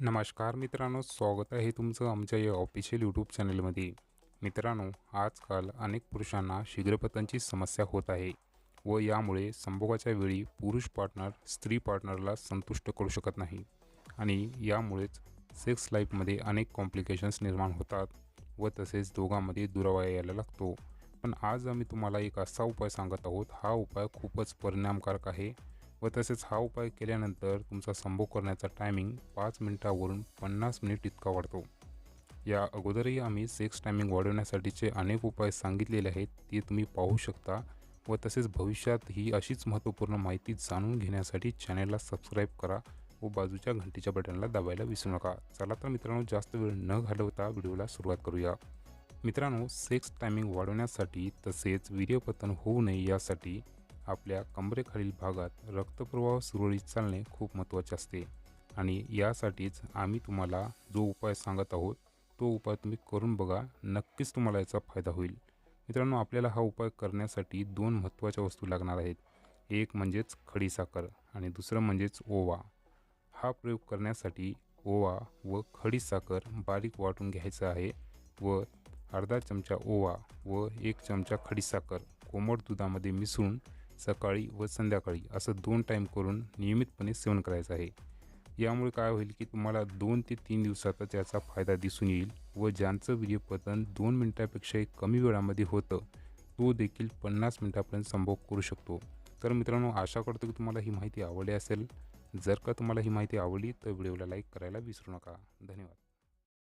नमस्कार मित्रांनो स्वागत आहे तुमचं आमच्या या ऑफिशियल यूट्यूब चॅनलमध्ये मित्रांनो आजकाल अनेक पुरुषांना शीघ्रपतनची समस्या होत आहे व यामुळे संभोगाच्या वेळी पुरुष पार्टनर स्त्री पार्टनरला संतुष्ट करू शकत नाही आणि यामुळेच सेक्स लाईफमध्ये अनेक कॉम्प्लिकेशन्स निर्माण होतात व तसेच दोघांमध्ये दुरावा यायला लागतो. पण आज आम्ही तुम्हाला एक असा उपाय सांगत आहोत. हा उपाय खूपच परिणामकारक आहे. व तसेच हा उपाय केल्यानंतर तुमचा संभोग करण्याचा टायमिंग पाच मिनिटावरून पन्नास मिनिट इतका वाढतो. या अगोदरही आम्ही सेक्स टायमिंग वाढवण्यासाठीचे अनेक उपाय सांगितलेले आहेत ते तुम्ही पाहू शकता व तसेच भविष्यात ही अशीच महत्त्वपूर्ण माहिती जाणून घेण्यासाठी चॅनलला सबस्क्राईब करा व बाजूच्या घंटीच्या बटनला दाबायला विसरू नका. चला तर मित्रांनो जास्त वेळ न घालवता व्हिडिओला सुरुवात करूया. मित्रांनो सेक्स टायमिंग वाढवण्यासाठी तसेच वीर्यपतन होऊ नये यासाठी आपल्या कमरेखालील भागात रक्तप्रवाह सुरळीत चालणे खूप महत्त्वाचे असते. आणि यासाठीच आम्ही तुम्हाला जो उपाय सांगत आहोत तो उपाय तुम्ही करून बघा नक्कीच तुम्हाला याचा फायदा होईल. मित्रांनो आपल्याला हा उपाय करण्यासाठी दोन महत्त्वाच्या वस्तू लागणार आहेत. एक म्हणजेच खडीसाखर आणि दुसरं म्हणजेच ओवा. हा प्रयोग करण्यासाठी ओवा व खडीसाखर बारीक वाटून घ्यायचा आहे व अर्धा चमचा ओवा व एक चमचा खडीसाखर कोमट दुधामध्ये मिसळून सकाळी व संध्याकाळी असं दोन टाईम करून नियमितपणे सेवन करायचं आहे. यामुळे काय होईल की तुम्हाला दोन ते तीन दिवसातच याचा फायदा दिसून येईल व ज्यांचं वीर्यपतन दोन मिनटापेक्षाही कमी वेळामध्ये होतं तो देखील पन्नास मिनटापर्यंत संभोग करू शकतो. तर मित्रांनो आशा करतो की तुम्हाला ही माहिती आवडली असेल. जर का तुम्हाला ही माहिती आवडली तर व्हिडिओला लाईक करायला विसरू नका. धन्यवाद.